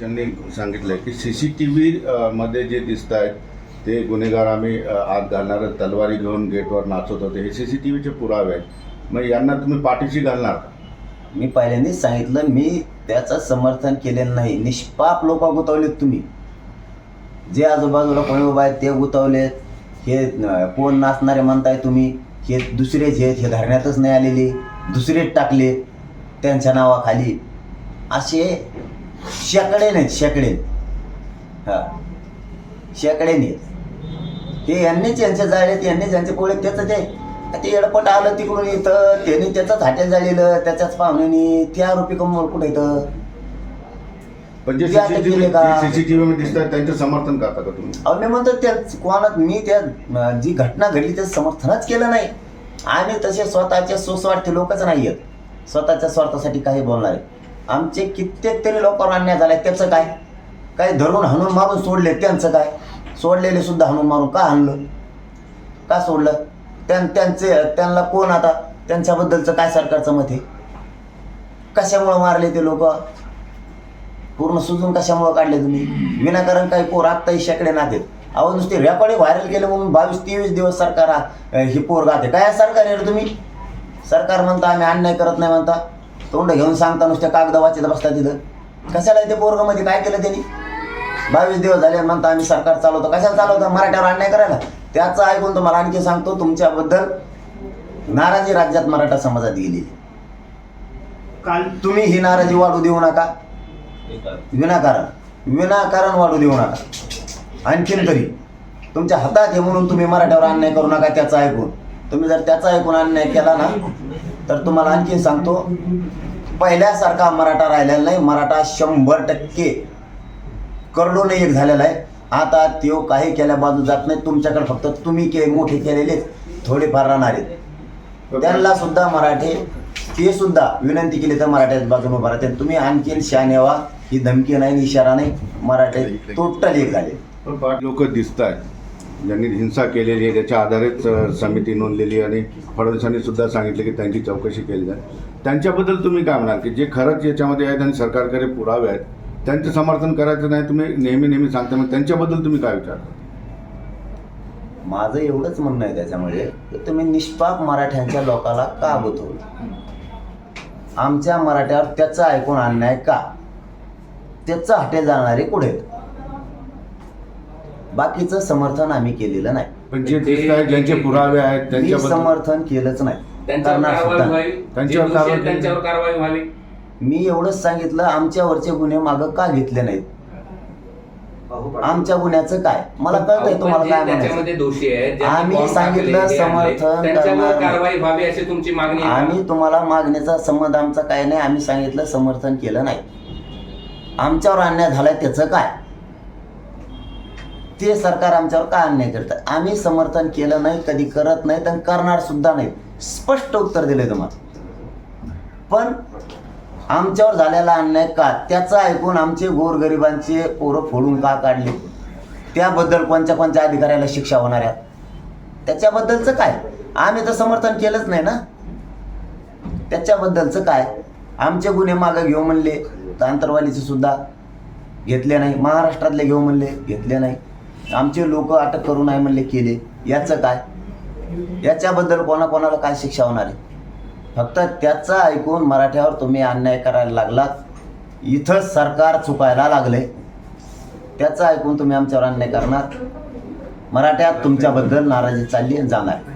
त्यांनी सांगितलं की सी सी टी व्ही मध्ये जे दिसत आहेत ते गुन्हेगार आम्ही आत घालणार तलवारी घेऊन गेटवर नाचत होते. हे सी सी टी व्हीचे पुरावे आहेत. मग यांना तुम्ही पाठीशी घालणार मी पहिल्यांदाच सांगितलं मी त्याचं समर्थन केलेलं नाही. निष्पाप लोक गुतवलेत तुम्ही. जे आजूबाजूला कोणी उभा आहेत ते गुतवलेत. हे कोण नाचणारे म्हणताय तुम्ही हे दुसरेच जे हे धरण्यातच नाही आलेले. दुसरेच टाकले त्यांच्या नावाखाली. असे शेकडे नाहीत शेकडे. हा. शेकडे नाहीत. हे यांनीच यांचे जाळलेत यांनीच यांचे पोळे त्याचं ते. ते एडपट आलं तिकडून इथं त्यांनी त्याचंच हाटेल जाळलेलं त्याच्याच पाहुण्यानी ते आरोपी कमवलं कुठे इथं? पण जे ते आता केले का? सीसीटीव्ही मध्ये त्यांचे समर्थन करता का तुम्ही? अहो मी म्हणतो त्या कोणात मी त्या अं, जी घटना घडली त्याचं समर्थनच केलं नाही. आम्ही तसे स्वतःचे सुस्वार्थी लोकच नाही आहेत स्वतःच्या स्वार्थासाठी काही बोलणारे आमचे कित्येक तरी लोकांवर अन्याय झालाय त्याचं काय? काय धरून हाणून मारून सोडले त्यांचं काय? सोडलेले सुद्धा हाणून मारून का हाणलं? का सोडलं? त्यां त्यांचे त्यांना कोण आता? त्यांच्याबद्दलचं काय सरकारचं मत आहे? कशामुळं मारले ते लोक? पूर्ण सुजून कशामुळं काढले तुम्ही? विनाकारण काही पोर आत्ताही शेकडे नाते अहो नुसते रेकॉर्डिंग व्हायरल केले म्हणून बावीस तेवीस दिवस सरकार हे ही पोर गाते काय सरकार आहे रे तुम्ही? सरकार म्हणता आम्ही अन्याय करत नाही म्हणता. तोंड घेऊन सांगता नुसत्या कागद वाचत बसता तिथं. कशाला ते पोरगामध्ये काय केलं त्यांनी? बावीस दिवस झाले म्हणता आम्ही सरकार चालवतो. कशाला चालवतो? मराठ्यावर अन्याय करायला. त्याचं ऐकून तुम्हाला आणखी सांगतो तुमच्याबद्दल नाराजी राज्यात मराठा समाजात गेली काल तुम्ही ही नाराजी वाढू देऊ नका. विनाकारण. विनाकारण वाढू देऊ नका. आणखीन तरी तुमच्या हातात आहे म्हणून तुम्ही मराठ्यावर अन्याय करू नका त्याचं ऐकून. तुम्ही जर त्याचा ऐकून अन्याय केला ना तर तुम्हाला आणखीन सांगतो पहिल्यासारखा मराठा राहिलेला नाही मराठा शंभर टक्के करोडोने एक झालेला आहे. आता त्यो काही केल्या बाजू जात नाही तुमच्याकडे फक्त तुम्ही के मोठे केलेले थोडेफार राहणार आहेत. त्यांना सुद्धा मराठे ते सुद्धा विनंती केली तर मराठ्याच्या बाजूने उभा राहते तुम्ही आणखीन शानेवा ही धमकी नाही इशारा नाही. मराठे टोटल एक झाले. लोक दिसत आहेत ज्यांनी हिंसा केलेली आहे त्याच्या आधारेच समिती नोंदलेली आहे. आणि फडणवीसांनी सुद्धा सांगितलं की त्यांची चौकशी केली जाईल. त्यांच्याबद्दल तुम्ही काय म्हणाल? की जे खरंच याच्यामध्ये आहेत आणि सरकारकडे पुरावे आहेत त्यांचं समर्थन करायचं नाही तुम्ही नेहमी नेहमी सांगता मग त्यांच्याबद्दल तुम्ही काय विचार? माझं एवढंच म्हणणं आहे त्याच्यामध्ये की तुम्ही निष्पाप मराठ्यांच्या लोकाला का गुतवलं आमच्या मराठ्यावर त्याचं ऐकून अन्याय का? त्याचं हटे जाणारे कुठे आहेत? बाकीचं समर्थन आम्ही केलेलं नाही. पण जे आहेत ज्यांचे पुरावे आहेत मी त्यांच्याबद्दल समर्थन केलंच नाही. त्यांच्यावर करणार कारवाई सुद्धा. नाही. व्हावी. त्यांच्यावर जे दोषी आहेत कारवाई त्यांच्यावर कारवाई व्हावी. मी एवढंच सांगितलं आमच्यावरचे गुन्हे मागं का घेतले नाहीत? आमच्या गुन्ह्याचं काय? मला कळतंय तुम्हाला काय म्हणायचं. त्याच्यामध्ये दोषी आहेत ज्यांनी आम्ही सांगितलं टाकले, जे आणले, समर्थन त्यांच्यावर करणार नाही. कारवाई व्हावी अशी तुमची मागणी आहे का? आम्ही तुम्हाला मागण्याचा संबंध आमचा काय नाही आम्ही सांगितलं समर्थन केलं नाही. आमच्यावर अन्याय झालाय त्याचं काय? ते सरकार आमच्यावर काय अन्याय करतं? आम्ही समर्थन केलं नाही कधी करत नाही आणि करणार सुद्धा नाही स्पष्ट उत्तर दिले तुम्हाला. पण आमच्यावर झालेला अन्याय का? त्याचं ऐकून आमचे गोरगरिबांचे पोरं फोडून का काढले? त्याबद्दल कोणत्या कोणत्या अधिकाऱ्याला शिक्षा होणार आहे? त्याच्याबद्दलचं काय? आम्ही तर समर्थन केलंच नाही ना? त्याच्याबद्दलचं काय? आमचे गुन्हे मागं घेऊ म्हणले तर आंतरवालीचे सुद्धा घेतले नाही. महाराष्ट्रातले घेऊ म्हणले घेतले नाही. आमचे लोक अटक करू नाही म्हणले केले. याचं काय? याच्याबद्दल कोणाकोणाला काय शिक्षा होणार आहे? फक्त त्याचं ऐकून मराठ्यावर तुम्ही अन्याय करायला लागलात. इथं सरकार चुकायला लागले त्याचं ऐकून तुम्ही आमच्यावर अन्याय करणार. मराठ्यात तुमच्याबद्दल नाराजी चालली आणि जाणार.